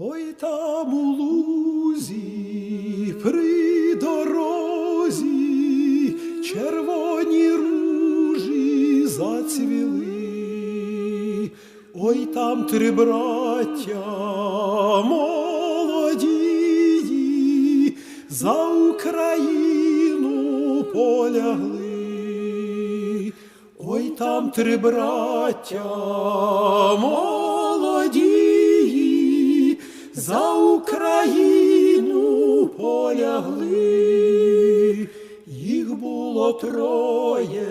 Ой там у лузі при дорозі червоні ружі зацвіли. Ой там три браття молоді за Україну полягли. Ой там три браття молоді Україну полягли. Їх було троє,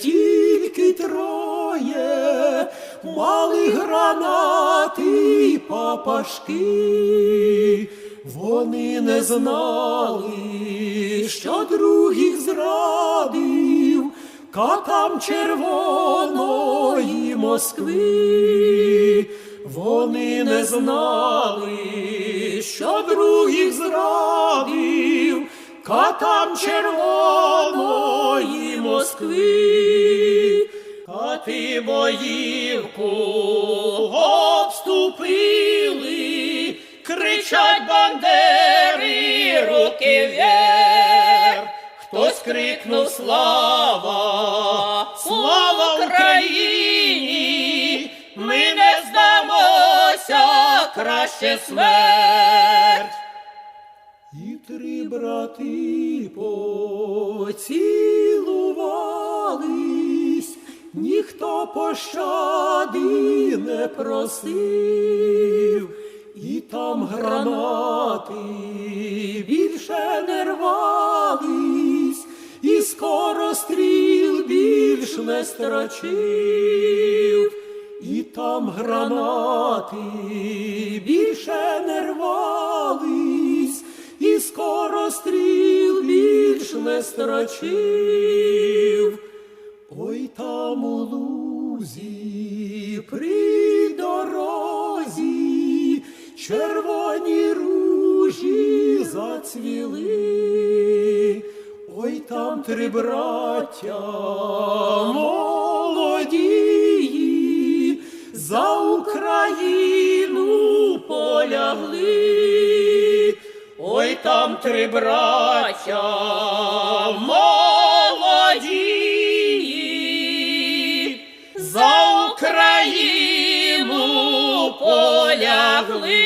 тільки троє, мали гранати й папашки. Вони не знали, що других зрадив катам червоної Москви. Вони не знали, що других зрадив катам червоної Москви. Кати боївку обступили, кричать бандери, руки вверх. Хтось крикнув слава краще смерть. І три брати поцілувались, ніхто пощади не просив, і там гранати більше не рвались, і скоро стріл більш не страчив. І там гранати більше не рвались, і скоро стріл більш не страчив. Ой там у лузі при дорозі червоні ружі зацвіли. Ой там три браття молоді за Україну полягли. Ой там три браття молоді за Україну полягли.